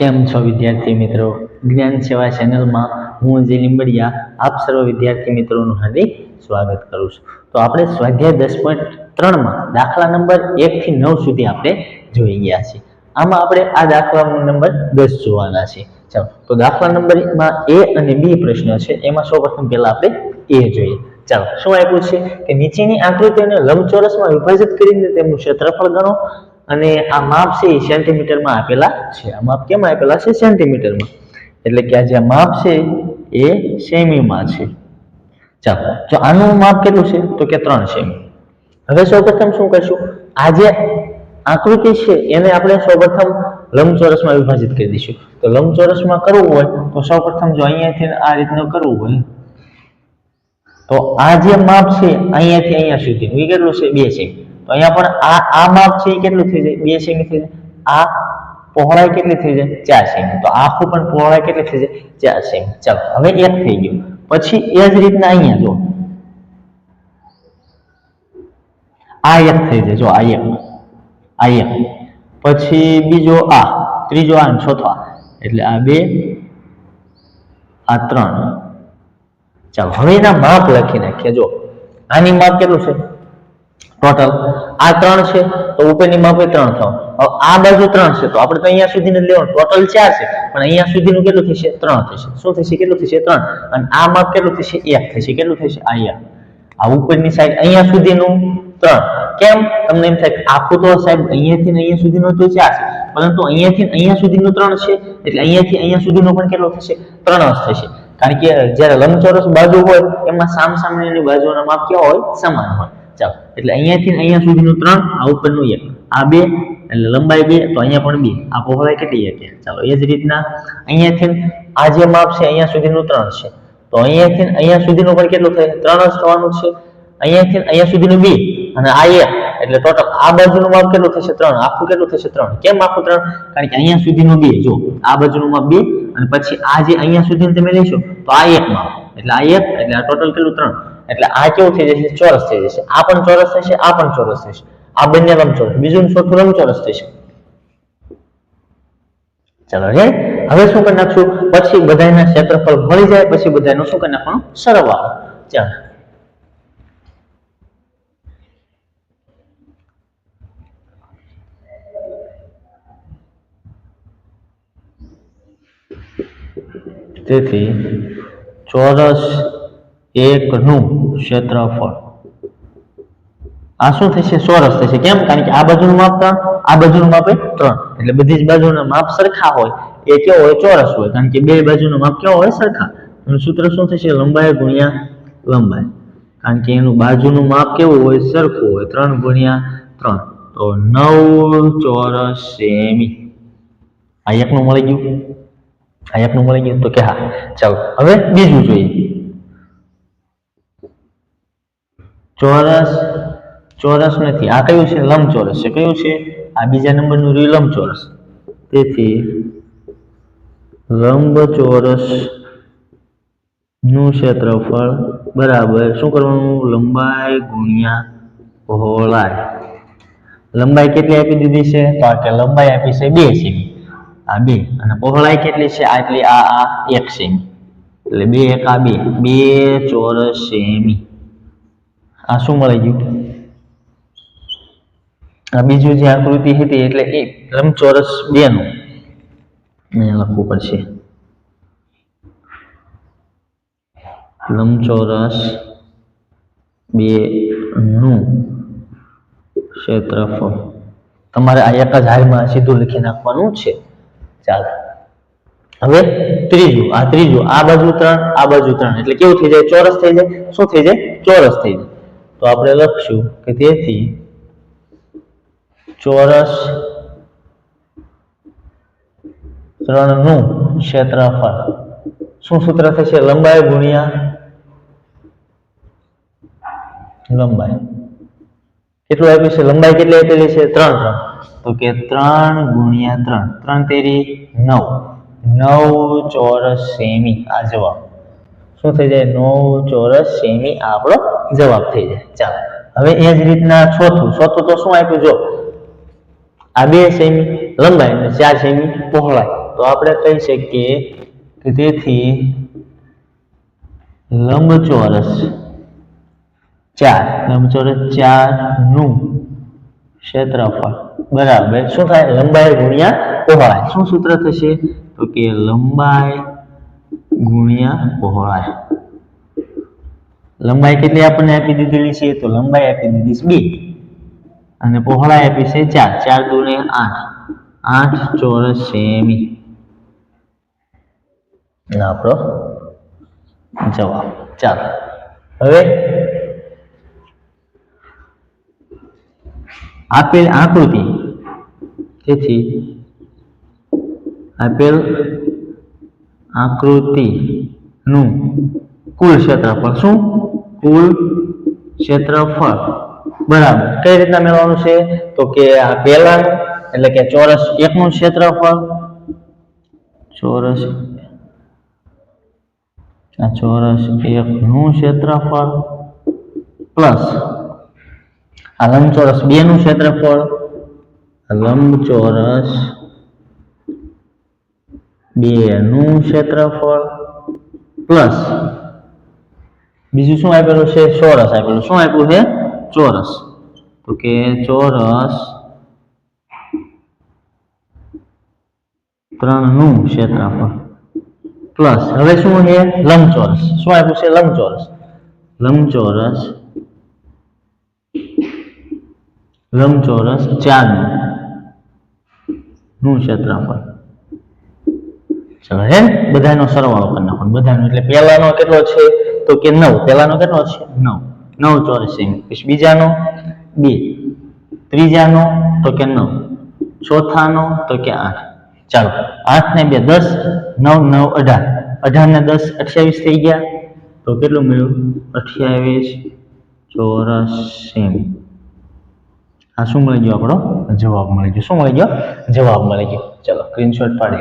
કેમ છો વિદ્યાર્થી મિત્રો? જ્ઞાન સેવા ચેનલમાં હું જે લીંબડિયા, આપ સર્વ વિદ્યાર્થી મિત્રોનું હાર્દિક સ્વાગત કરું છું. તો આપણે સ્વાધ્યાય દસ પોઈન્ટ ત્રણમાં દાખલા નંબર એકથી નવ સુધી આપણે જોઈ ગયા છીએ. આમાં આપણે આ દાખલા નંબર દસ જોવાના છે ચાલો, તો દાખલા નંબરમાં એ અને બી પ્રશ્ન છે, એમાં સૌપ્રથમ પહેલા આપણે એ જોઈએ. ચાલો, શું આપ્યું છે? કે નીચેની આકૃતિઓને લંબચોરસમાં વિભાજિત કરીને તેમનું ક્ષેત્રફળ ગણો. અને આ માપ છે એ સેન્ટીમીટરમાં આપેલા છે. આ માપ કેમ આપેલા છે? સેન્ટીમીટરમાં. એટલે કે આ જે માપ છે એ સેમીમાં છે. ચાલો, તો આનું માપ કેટલું છે? તો કે ત્રણ સેમી. હવે સૌપ્રથમ શું કરશું? આ જે આકૃતિ છે એને આપણે સૌપ્રથમ લંબચોરસમાં વિભાજિત કરી દઈશું. તો લંબચોરસમાં કરવું હોય, તો સૌપ્રથમ જો અહીંયાથી આ રીતનું કરવું હોય, તો આ જે માપ છે અહીંયાથી અહીંયા સુધી. એ કેટલું છે? બે સેમી. અહીંયા પણ આ આ માપ છે એ કેટલું થઈ જાય? બે સેમી થઈ જાય. આ પહોળાઈ કેટલી થઈ જાય? ચાર સેમી. તો આખું પણ પહોળાઈ કેટલી થઈ જાય? ચાર સેમી. ચાલો, હવે એક થઈ ગયું. પછી એ જ રીતના અહીંયા જો આ એક થઈ જાય. જો, આ એક. આ એક. પછી બીજો આ. ત્રીજો આ ચોથો આ. એટલે આ બે, આ ત્રણ. ચાલો, હવે એના માપ લખી નાખીએ. જો, આની માપ કેટલું છે? ટોટલ આ ત્રણ છે, તો ઉપરની માપે ત્રણ થવા. હવે આ બાજુ ત્રણ છે, તો આપણે તો અહીંયા સુધીને લેવાનું. ટોટલ ચાર છે, પણ અહીંયા સુધીનું કેટલું થશે? ત્રણ થશે. શું થશે? કેટલું થશે? ત્રણ. અને આ માપ કેટલું થશે? એક થશે. કેટલું થશે? અહીંયા આ ઉપરની સાઈડ અહીંયા સુધીનું ત્રણ. કેમ? તમને એમ થાય આખું તો સાહેબ અહીંયાથી અહીંયા સુધીનું તો ચાર છે. પરંતુ અહીંયાથી અહીંયા સુધીનું ત્રણ છે, એટલે અહીંયાથી અહીંયા સુધીનો પણ કેટલો થશે? ત્રણ જ થશે. કારણ કે જ્યારે લંબચોરસ બાજુ હોય, એમાં સામ સામેની બાજુના માપ કેવા હોય? સમાન હોય. એટલે અહીંયાથી અહીંયા સુધીનું ત્રણ, આ ઉપરનું એક. આ બે એટલે લંબાઈ બે, તો અહીંયા પણ બે. આ પહોળાઈ કેટલી એક ચાલો, એ જ રીતના અહીંયાથી આ જે માપ છે અહીંયા સુધીનું ત્રણ છે. તો અહીંયાથી અહીંયા સુધીનું પણ કેટલું થાય? ત્રણ જ થવાનું છે. અહીંયાથી અહીંયા સુધીનું બે અને આ એક. એટલે ટોટલ આ બાજુનું માપ કેટલું થશે? ત્રણ. આખું કેટલું થશે? ત્રણ. કેમ આખું ત્રણ? કારણ કે અહીંયા સુધીનું બે, જો. આ બાજુનું માપ બે અને પછી આ જે અહીંયા સુધીનું તમે લેશો, તો આ એક માપ. એટલે આ એક, એટલે આ ટોટલ કેટલું? ત્રણ. એટલે આ કેવું થઈ જશે? ચોરસ થઈ જશે. આ પણ ચોરસ થશે, આ પણ ચોરસ થશે. આ બંને લંબચોરસ બીજું ચોથું લંબચોરસ થશે. ચાલો રે. હવે શું કરી નાખશું? પછી બધાના ક્ષેત્રફળ મળી જાય, પછી બધાનું શું કરી નાખવાનું? સરવાળો. ચાલો. તેથી ચોરસ એકનું ક્ષેત્રફળ. આ શું થશે? ચોરસ થશે. કેમ? કારણ કે આ બાજુનું માપ આ બાજુનું માપ ત્રણ. એટલે બધી જ બાજુના માપ સરખા હોય. એ કેવો હોય? ચોરસ હોય. કારણ કે બે બાજુનું માપ કેવો હોય? સરખા. સૂત્ર શું થશે? લંબાઈ ગુણ્યા લંબાઈ. કારણ કે એનું બાજુનું માપ કેવું હોય? સરખું હોય. ત્રણ ગુણ્યા ત્રણ. તો નવ ચોરસ સેમી. આ એકનું મળી ગયું? આ એકનું મળી ગયું? તો કે હા. ચાલો. હવે બીજું જોઈએ. ચોરસ ચોરસ નથી. આ કયું છે? લંબચોરસ છે. કયું છે? આ બીજા નંબરનું રહ્યું લંબચોરસ. તેથી લંબચોરસનું ક્ષેત્રફળ બરાબર શું કરવાનું? લંબાઈ ગુણ્યા પહોળાઈ. લંબાઈ કેટલી આપી દીધી છે? તો આ કે લંબાઈ આપી છે બે સેમી. આ બે. અને પહોળાઈ કેટલી છે? આટલી આ આ એક સેમી. એટલે બે એક આ બે. બે ચોરસ સેમી. આ શું મળી ગયું? આ બીજું જે આકૃતિ હતી એટલે એ લંબચોરસ બે નું અહીંયા લખવું પડશે. લંબચોરસ બે નું ક્ષેત્રફળ. તમારે આ એક જ હારમાં સીધું લખી નાખવાનું છે. ચાલો. હવે ત્રીજું, આ ત્રીજું, આ બાજુ ત્રણ, આ બાજુ ત્રણ. એટલે કેવું થઈ જાય? ચોરસ થઈ જાય. શું થઈ જાય? ચોરસ થઈ જાય. તો આપણે લખશું કે તેથી ચોરસ ત્રણનું ક્ષેત્રફળ. શું સૂત્ર થશે? લંબાઈ ગુણ્યા લંબાઈ. કેટલું આપ્યું છે? લંબાઈ કેટલી આપેલી છે? ત્રણ ત્રણ. તો કે ત્રણ ગુણ્યા ત્રણ. ત્રણ તેરી નવ. નવ ચોરસ સેમી. આ જવાબ. શું થઈ જાય? નવ ચોરસ સેમી આપણો જવાબ થઈ જાય. ચાલો. હવે એ જ રીતના ચોથું. ચોથું તો શું આપ્યું? જો, આ બે સેમી લંબાઈ અને ચાર સેમી પહોળાઈ. તો આપણે કહી શકીએ કે તેથી લંબચોરસ ચાર. લંબચોરસ ચારનું ક્ષેત્રફળ બરાબર. શું થાય? લંબાઈ ગુણ્યા પહોળાઈ. શું સૂત્ર થશે? તો કે લંબાઈ ગુણ્યા પહોળાઈ. લંબાઈ કેટલી આપણને આપી દીધેલી છે? તો લંબાઈ આપી દીધી છે બે. અને પહોળાઈ આપી છે ચાર. ચાર દૂને આઠ. આઠ ચોરસ સેમી. આપણો જવાબ ચાલો હવે આપેલ આકૃતિ. તેથી આપેલ આકૃતિનું કુલ ક્ષેત્રફળ શું? કુલ ક્ષેત્રફળ. બરાબર. કઈ રીતના મેળવવાનું છે? તો કે આ પહેલાનું એટલે કે ચોરસ એકનું ક્ષેત્રફળ. ચોરસ આ ચોરસ એકનું ક્ષેત્રફળ પ્લસ આ લંબચોરસ બે નું ક્ષેત્રફળ. આ લંબચોરસ બે નું ક્ષેત્રફળ પ્લસ બીજું શું આપેલું છે? ચોરસ આપેલું શું આપ્યું છે? ચોરસ. તો કે ચોરસ ત્રણનું ક્ષેત્રફળ. પ્લસ, હવે શું છે? લંબચોરસ. શું આપ્યું છે? લંબચોરસ. લંબચોરસ. લંબચોરસ ચારનું ક્ષેત્રફળ. હે બધાનો સરવાળો કરી નાખો બધાનો એટલે પહેલાનો કેટલો છે? તો કે નવ. પહેલાનો કેટલો છે? નવ. નવ ચોરસ એમ બીજાનો બે. ત્રીજાનો તો કે નવ. ચોથાનો તો કે આઠ. ચાલો. આઠ ને બે દસ, નવ નવ, અઢાર. અઢાર ને દસ અઠ્યાવીસ થઈ ગયા. તો કેટલું મળ્યું? અઠ્યાવીસ ચોરસ સેમી આ શું મળી ગયો આપણો? જવાબ મળી ગયો. શું મળી ગયો? જવાબ મળી ગયો. ચલો સ્ક્રીનશોટ પાડી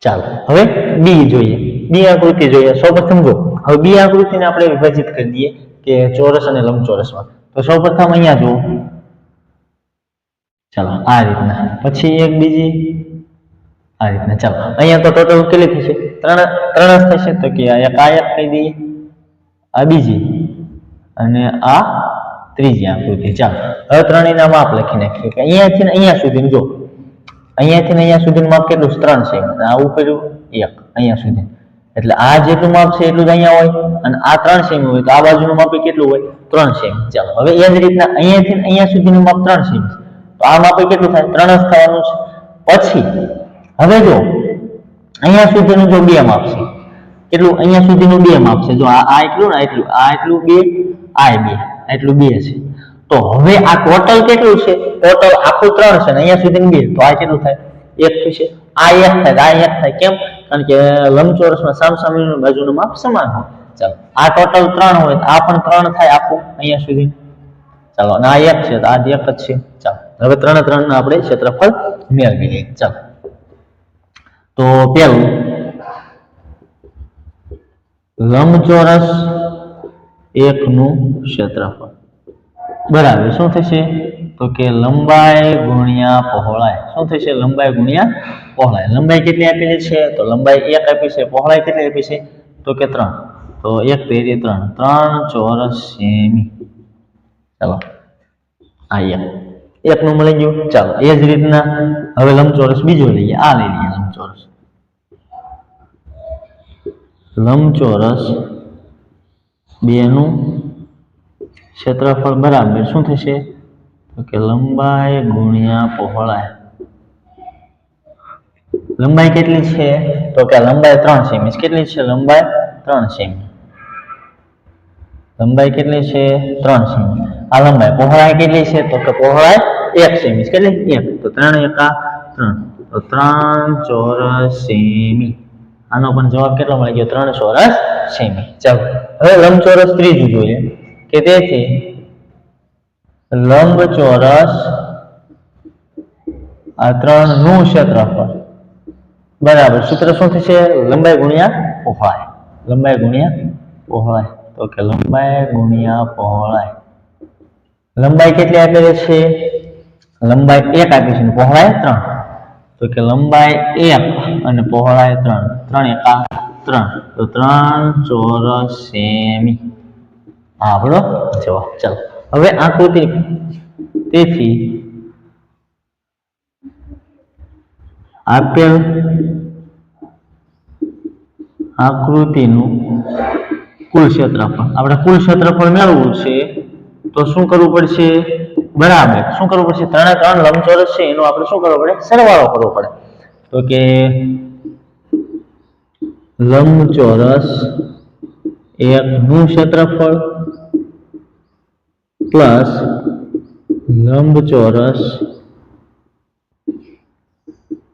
ચાલો, હવે બી જોઈએ. બી આકૃતિ જોઈએ. સૌપ્રથમ જો હવે બી આકૃતિને આપણે વિભાજિત કરી દઈએ કે ચોરસ અને લંબચોરસમાં. તો સૌપ્રથમ અહીંયા જુઓ. ચાલો, આ રીતના. પછી એક બીજી. આ રીતના. ચાલો, અહીંયા તો ટોટલ કેટલી થશે? ત્રણ ત્રણ થશે. તો કે એક આ એક કહી દઈએ. આ બીજી. અને આ ત્રીજી આકૃતિ. ચાલો, હવે ત્રણેયના માપ લખી નાખીએ. કે અહીંયાથી અહીંયા સુધી જો અહીંયાથી અહીંયા સુધીનું માપ કેટલું? ત્રણ છે. આવું ઉપર્યું એક, અહીંયા સુધી. એટલે આ જેટલું માપ છે એટલું જ અહીંયા હોય અને આ ત્રણ સેમી હોય તો આ બાજુનું માપ કેટલું હોય? ત્રણ સેમી. ચાલો, હવે એ જ રીતના અહીંયાથી અહીંયા સુધીનું માપ ત્રણ સેમી તો આ માપ કેટલું થાય? ત્રણ જ થવાનું છે. પછી, હવે જો, અહીંયા સુધીનું જો બે માપ છે. કેટલું? અહીંયા સુધીનું બે માપ છે. જો આ એટલું ને એટલું, આ એટલું બે, આ બે એટલું બે છે. તો હવે આ ટોટલ કેટલું છે? ટોટલ આખું ત્રણ છે ને, અહીંયા સુધી બે તો આ કેટલું થાય? એક થશે. આ એક થાય, આ એક થાય. કેમ? કારણ કે લંબચોરસમાં સામસામેની બાજુનું માપ સમાન હોય. ચાલો, આ ટોટલ ત્રણ હોય, તો આ પણ ત્રણ થાય આખું અહીંયા સુધી. ચાલો, અને આ એક છે, તો આ એક જ છે. ચાલો, હવે ત્રણે ત્રણ આપણે ક્ષેત્રફળ મેળવી લઈએ ચાલો. તો પેલું લંબચોરસ એકનું ક્ષેત્રફળ. બરાબર. શું થશે? તો કે લંબાઈ ગુણ્યા પહોળાઈ. શું થશે? લંબાઈ ગુણ્યા પહોળાઈ. લંબાઈ કેટલી આપેલી છે? તો લંબાઈ એક આપી છે. પહોળાઈ કેટલી આપી છે? તો કે ત્રણ. તો એક તેરી ત્રણ. ત્રણ ચોરસ સેમી. ચાલો. આ એક. એકનું મળી ગયું. ચાલો. એ જ રીતના હવે લંબચોરસ બીજો લઈએ. આ લઈ લઈએ લંબચોરસ. લંબચોરસ બેનું ક્ષેત્રફળ બરાબર શું થશે તો કે લંબાઈ ગુણ્યા પહોળાઈ લંબાઈ કેટલી છે તો કે લંબાઈ ત્રણ સેમી કેટલી છે લંબાઈ ત્રણ સેમી લંબાઈ કેટલી છે ત્રણ સેમી આ લંબાઈ પહોળાઈ કેટલી છે તો કે પહોળાઈ એક સેમી કેટલી એક તો ત્રણ એકા ત્રણ તો ત્રણ ચોરસ સેમી આનો પણ જવાબ કેટલો મળી ગયો? ત્રણ ચોરસ સેમી. ચાલો. હવે લંબચોરસ ત્રીજું જોઈએ. કે તેથી લંબચોરસ આ ત્રણનું ક્ષેત્રફળ. બરાબર, સૂત્ર શું થશે? લંબાઈ ગુણ્યા પહોળાઈ. લંબાઈ ગુણ્યા પહોળાઈ. તો કે લંબાઈ ગુણ્યા પહોળાઈ. લંબાઈ કેટલી આપેલી છે? લંબાઈ એક આપી છે પહોળાઈ ત્રણ. તો કે લંબાઈ એક અને પહોળાઈ ત્રણ. ત્રણ એકા ત્રણ. તો ત્રણ ચોરસ સેમી. આ આપણો જવાબ. ચાલો. હવે આકૃતિ તેથી આપેલ આકૃતિનું કુલ ક્ષેત્રફળ. આપણે કુલ ક્ષેત્રફળ મેળવવું છે તો શું કરવું પડશે? બરાબર. શું કરવું પડશે? ત્રણે ત્રણ લંબચોરસ છે, એનો આપણે શું કરવો પડે? સરવાળો કરવો પડે. તો કે લંબચોરસ એકનું ક્ષેત્રફળ પ્લસ લંબચોરસ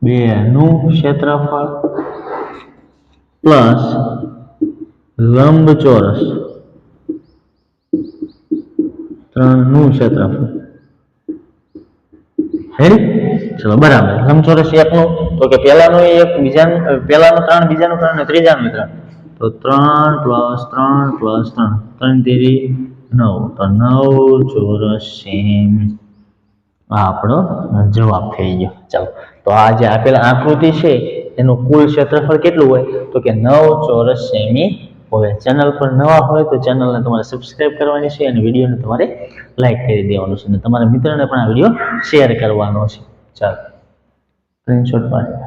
બે નું ક્ષેત્રફળ પ્લસ લંબચોરસ ત્રણનું ક્ષેત્રફળ રેડી ચલો બરાબર લંબચોરસ એકનું તો કે પહેલાનું એક બીજાનું અ, પહેલાનું ત્રણ બીજાનું ત્રણ અને ત્રીજાનું ત્રણ તો ત્રણ પ્લસ ત્રણ પ્લસ ત્રણ ત્રણ તેરી નવ, તો નવ ચોરસ સેમી આ આપણો જવાબ થઈ ગયો. ચાલો, તો આ જે આપેલા આકૃતિ છે, એનું કુલ ક્ષેત્રફળ કેટલું હોય? તો કે નવ ચોરસ સેમી હોય. ચેનલ પર નવા હોય તો ચેનલને તમારે સબસ્ક્રાઇબ કરવાની છે અને વિડીયોને તમારે લાઈક કરી દેવાનું છે અને તમારા મિત્રને પણ આ વીડિયો શેર કરવાનો છે. ચાલો સ્ક્રીનશોટ પાડ.